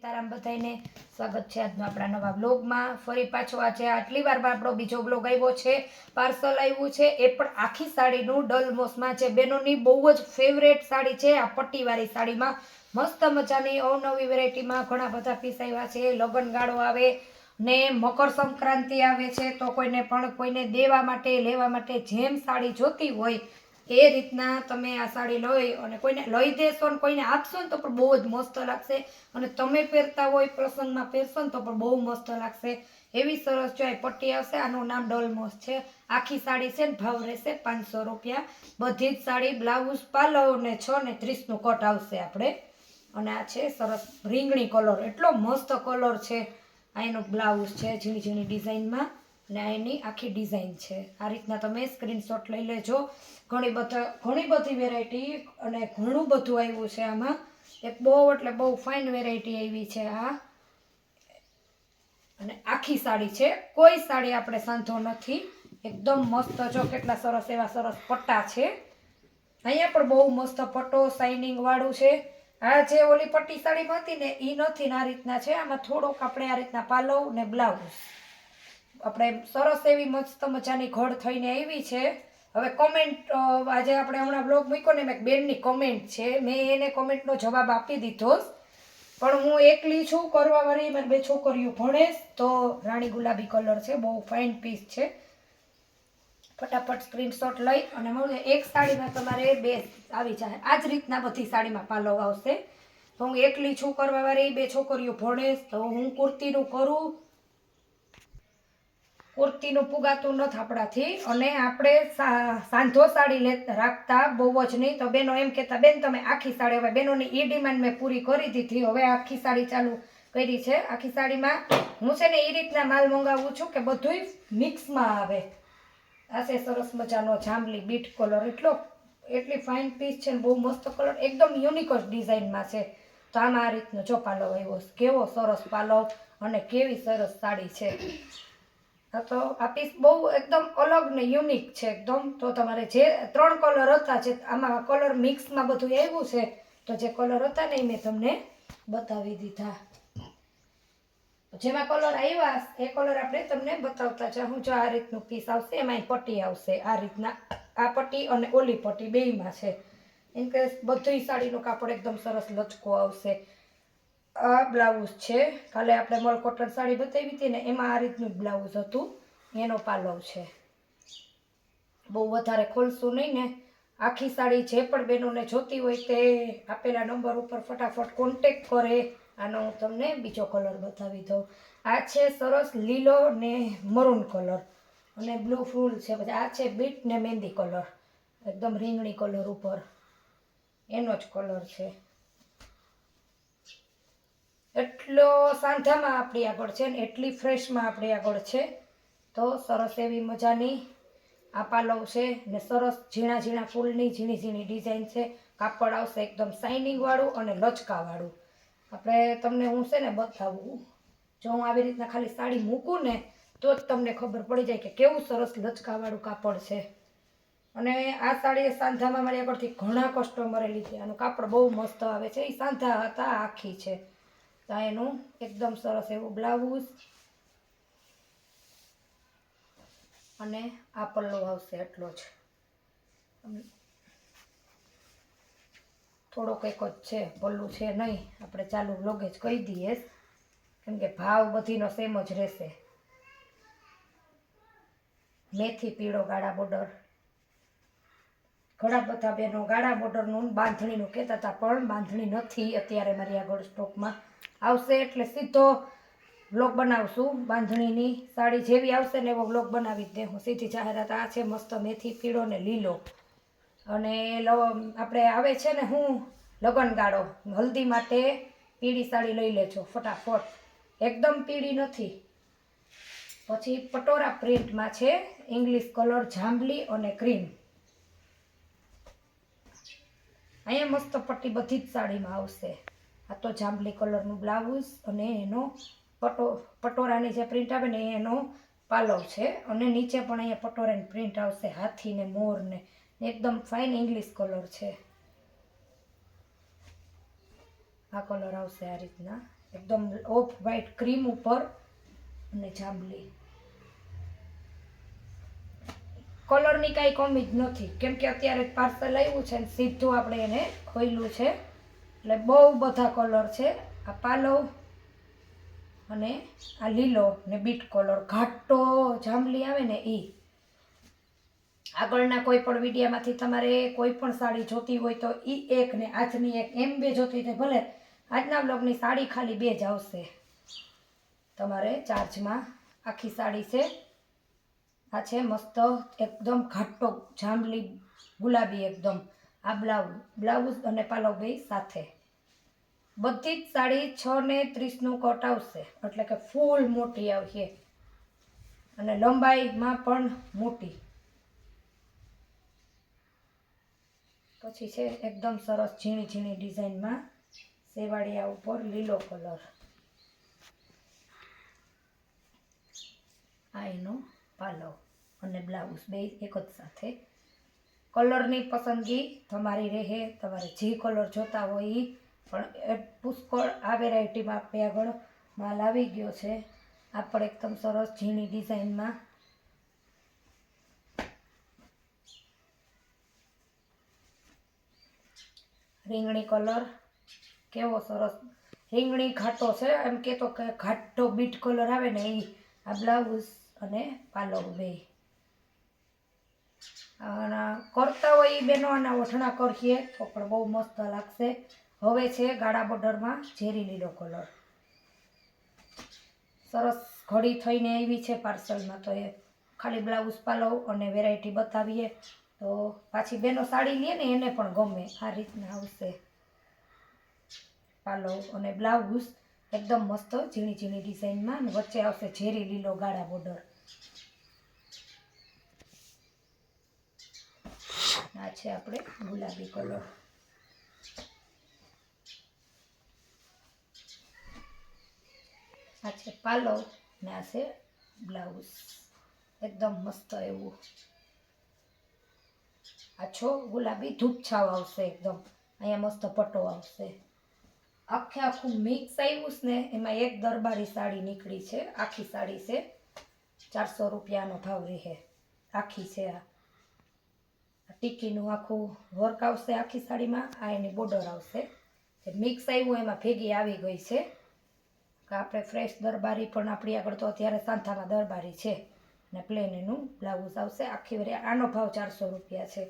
સીતારામ બધાઈને સ્વાગત છે આજનો આપણા નવા બ્લોગમાં ફરી પાછો આજે આટલી વારમાં આપણો બીજો બ્લોગ આવ્યો છે. પાર્સલ આવ્યું છે એ પણ આખી સાડીનું ડલમોસમાં છે. બેનોની બહુ જ ફેવરેટ સાડી છે આ પટ્ટીવાળી સાડીમાં. મસ્ત મજાની અવનવી વેરાયટીમાં ઘણા બધા પીસ આવ્યા છે. લગ્નગાળો આવે ને મકર સંક્રાંતિ આવે છે. તો કોઈને પણ કોઈને દેવા માટે, લેવા માટે જેમ સાડી જોતી હોય એ રીતના તમે આ સાડી લઈ અને કોઈને લઈ દેશો ને કોઈને આપશો ને તો પણ બહુ જ મસ્ત લાગશે. અને તમે પહેરતા હોય પ્રસંગમાં પહેરશો ને તો પણ બહુ મસ્ત લાગશે. એવી સરસ જો પટ્ટી આવશે આનું નામ ડોલમોસ છે. આખી સાડી છે ને ભાવ રહેશે પાંચસો રૂપિયા. બધી જ સાડી, બ્લાઉઝ, પાલવ ને છ ને ત્રીસનું કટ આવશે આપણે. અને આ છે સરસ રીંગણી કલર. એટલો મસ્ત કલર છે. આ એનો બ્લાઉઝ છે ઝીણી ઝીણી ડિઝાઇનમાં. અને આ એની આખી ડિઝાઇન છે. આ રીતના તમે સ્ક્રીનશોટ લઈ લેજો. ઘણી બધા, ઘણી બધી વેરાયટી અને ઘણું બધું આવ્યું છે આમાં. એક બહુ એટલે બહુ ફાઇન વેરાયટી આવી છે આ. અને આખી સાડી છે. કોઈ સાડી આપણે સાંધો નથી. એકદમ મસ્ત જો કેટલા સરસ એવા સરસ પટ્ટા છે. અહીંયા પણ બહુ મસ્ત પટ્ટો શાઇનિંગવાળું છે. આ જે ઓલી પટ્ટી સાડીમાં હતી ને એ નથી ને આ રીતના છે. આમાં થોડોક આપણે આ રીતના પાલવ ને બ્લાઉઝ આપણે સરસ એવી મસ્ત મજાની ઘડ થઈને આવી છે. હવે કોમેન્ટ આજે આપણે હમણાં બ્લોગ મૂક્યો ને મેં બેનની કોમેન્ટ છે. મેં એને કોમેન્ટનો જવાબ આપી દીધો પણ હું એકલી છું કરવા વાળી મારી બે છોકરીઓ ભણે તો રાણી ગુલાબી કલર છે, બહુ ફાઇન પીસ છે. ફટાફટ સ્ક્રીનશોટ લઈ અને મળે એક સાડીમાં તમારે બે આવી જાય. આ જ રીતના બધી સાડીમાં પાલવ આવશે. તો હું એકલી છું કરવા વાળી બે છોકરીઓ ભણે તો હું કુર્તીનું કરું કુર્તીનું પુગાતું નથી આપણાથી અને આપણે સાંધો સાડી લે રાખતા બહુ જ નહીં. તો બેનો એમ કહેતા, બેન, તમે આખી સાડી હવે બેનોની એ ડિમાન્ડ મેં પૂરી કરી દીધી. હવે આખી સાડી ચાલુ કરી છે. આખી સાડીમાં હું છે ને એ રીતના માલ મંગાવું છું કે બધુંય મિક્સમાં આવે. આ છે સરસ મજાનો જાંબલી બીટ કલર. એટલો એટલી ફાઇન પીસ છે ને બહુ મસ્ત કલર. એકદમ યુનિક જ ડિઝાઇનમાં છે. તો આમાં આ રીતનો જો પાલવ આવ્યો. કેવો સરસ પાલવ અને કેવી સરસ સાડી છે. તો આ પીસ બહુ એકદમ અલગ ને યુનિક છે એકદમ. તો તમારે જે ત્રણ કલર હતા, જે આમાં કલર મિક્સમાં બધું આવ્યું છે, તો જે કલર હતા ને એ મેં તમને બતાવી દીધા. જેમાં કલર આવ્યા, એ કલર આપણે તમને બતાવતા છે હું જો આ રીતનું પીસ આવશે એમાં પટ્ટી આવશે. આ રીતના આ પટ્ટી અને ઓલી પટ્ટી બેયમાં છે. ઇન કેસ બધી સાડીનું કાપડ એકદમ સરસ લચકો આવશે. આ બ્લાઉઝ છે. કાલે આપણે મલ કોટન સાડી બતાવી હતી ને એમાં આ રીતનું બ્લાઉઝ હતું. એનો પાલવ છે. બહુ વધારે ખોલશું નહીં ને. આખી સાડી જે પણ બહેનોને જોતી હોય તે આપેલા નંબર ઉપર ફટાફટ કોન્ટેક કરે. આનો હું તમને બીજો કલર બતાવી દઉં. આ છે સરસ લીલો ને મરૂન કલર અને બ્લુ ફૂલ છે પછી આ છે બીટ ને મહેંદી કલર એકદમ રીંગણી કલર ઉપર. એનો જ કલર છે. એટલો સાંધામાં આપણી આગળ છે ને એટલી ફ્રેશમાં આપણી આગળ છે. તો સરસ એવી મજાની આ પાલવ છે ને સરસ ઝીણા ઝીણા ફૂલની ઝીણી ઝીણી ડિઝાઇન છે. કાપડ આવશે એકદમ શાઇનિંગવાળું અને લચકાવાળું આપણે તમને હું છે ને બતાવું, જો હું આવી રીતના ખાલી સાડી મૂકું ને તો જ તમને ખબર પડી જાય કે કેવું સરસ લચકાવાળું કાપડ છે. અને આ સાડી સાંધામાં મારી આગળથી ઘણા કસ્ટમરે લીધી. આનું કાપડ બહુ મસ્ત આવે છે. એ સાંધા હતા, આખી છે. તો એનું એકદમ સરસ એવું બ્લાઉઝ. અને આ પલ્લો આવશે એટલો જ. થોડો કંઈક જ છે, પલ્લું છે નહીં. આપણે ચાલુ વ્લોગે જ કહી દઈએ. કેમ કે ભાવ બધીનો સેમ જ રહેશે. મેથી પીળો ગાળા બોર્ડર ઘણા બધા બેનો ગાળા બોર્ડરનું બાંધણીનું કહેતા હતા, પણ બાંધણી નથી અત્યારે મારી આગળ સ્ટોકમાં આવશે એટલે સીધો વ્લોગ બનાવશું. બાંધણીની સાડી જેવી આવશે ને એવો વ્લોગ બનાવી દે હું સીધી જાહેરાત આ છે, મસ્ત મેથી, પીળો ને લીલો. અને આપણે આવે છે ને હું લગનગાળો. હલ્દી માટે પીળી સાડી લઈ લેજો, ફટાફટ. એકદમ પીળી નથી. પછી પટોરા પ્રિન્ટમાં છે, ઇંગ્લિશ કલર, જાંબલી અને ક્રીમ. અહીંયા મસ્ત પટ્ટી બધી જ સાડીમાં આવશે. આ તો જાંબલી કલરનું બ્લાઉઝ અને એનો પટો, પટોરાની જે પ્રિન્ટ આવે ને એનો પાલવ છે. અને નીચે પણ અહીંયા પટોરાની પ્રિન્ટ આવશે, હાથી ને મોર ને. એકદમ ફાઇન ઇંગ્લિશ કલર છે. આ કલર આવશે આ રીતના. એકદમ ઓફ વ્હાઇટ ક્રીમ ઉપર અને જાંબલી. કલરની કાંઈ કમી જ નથી. કેમ કે અત્યારે પાર્સલ આવ્યું છે ને સીધું આપણે એને ખોલ્યું છે. એટલે બહુ બધા કલર છે. આ પાલવ અને આ લીલો ને બીટ કલર. ઘાટો જાંબલી આવે ને એ આગળના કોઈ પણ વિડીયામાંથી તમારે કોઈ પણ સાડી જોતી હોય તો એ એક ને આજની એક, એમ બે જોતી હોય ભલે. આજના બ્લોગની સાડી ખાલી બે જ આવશે. તમારે ચાર્જમાં આખી સાડી છે. આ છે મસ્ત, એકદમ ઘાટો જાંબલી ગુલાબી એકદમ. આ બ્લાઉઝ બ્લાઉઝ અને પાલવ બે સાથે. બધી જ સાડી છ ને ત્રીસનું કટ આવશે. એટલે કે ફૂલ મોટી આવશે. અને લંબાઈમાં પણ મોટી. પછી છે એકદમ સરસ ઝીણી ઝીણી ડિઝાઇનમાં સેવાળિયા ઉપર લીલો કલર. આ એનો પાલવ અને બ્લાઉઝ બે એક જ સાથે કલરની પસંદગી તમારી રહે, તમારે જે કલર જોતા હોય એ પણ એ પુષ્કળ આ વેરાયટીમાં આપણે આગળ માલ આવી ગયો છે. આ પણ એકદમ સરસ ઝીણી ડિઝાઇનમાં. રીંગણી કલર કેવો સરસ. રીંગણી ઘાટો છે, એમ કહેતો કે ઘાટો બીટ કલર આવે ને એ આ બ્લાઉઝ અને પાલવ બે. કરતા હોય એ બેનો આના ઓઠણા કરીએ તો પણ બહુ મસ્ત લાગશે. હવે છે ગાળા બોર્ડરમાં ઝેરી લીલો કલર. સરસ ઘડી થઈને આવી છે પાર્સલમાં. તો એ ખાલી બ્લાઉઝ પાલવ અને વેરાયટી બતાવીએ. તો પાછી બેનો સાડી લે ને એને પણ ગમે. આ રીતના આવશે. પાલવ અને બ્લાઉઝ એકદમ મસ્ત ઝીણી ઝીણી ડિઝાઇનમાં અને વચ્ચે આવશે ઝેરી લીલો ગાળા બોર્ડર. આ છે આપણે ગુલાબી કલર. આ છે પાલવ ને આ છે બ્લાઉઝ. એકદમ મસ્ત એવું. આછો ગુલાબી ધૂપ છાવ આવશે એકદમ. અહીંયા મસ્ત પટ્ટો આવશે. આખે આખું મિક્સ આવ્યું છે ને એમાં એક દરબારી સાડી નીકળી છે. આખી સાડી છે ચારસો રૂપિયાનો ભાવ રહે. આખી છે આ. ટીકીનું આખું વર્ક આવશે આખી સાડીમાં. આ એની બોર્ડર આવશે. મિક્સ આવ્યું, એમાં ભેગી આવી ગઈ છે. આપણે ફ્રેશ દરબારી પણ આપણી આગળ તો અત્યારે સાંથામાં દરબારી છે. અને પ્લેન એનું બ્લાઉઝ આવશે. આખી વરે આનો ભાવ ચારસો રૂપિયા છે.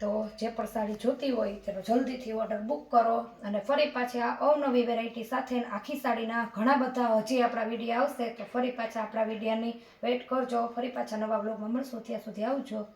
તો જે પણ સાડી જોતી હોય, તેનો જલ્દીથી ઓર્ડર બુક કરો. અને ફરી પાછી આ અવનવી વેરાયટી સાથે આખી સાડીના ઘણા બધા હજી આપણા વીડિયો આવશે. તો ફરી પાછા આપણા વિડીયાની વેઇટ કરજો. ફરી પાછા નવા બ્લોગમાં મળશું. ત્યાં સુધી આવજો.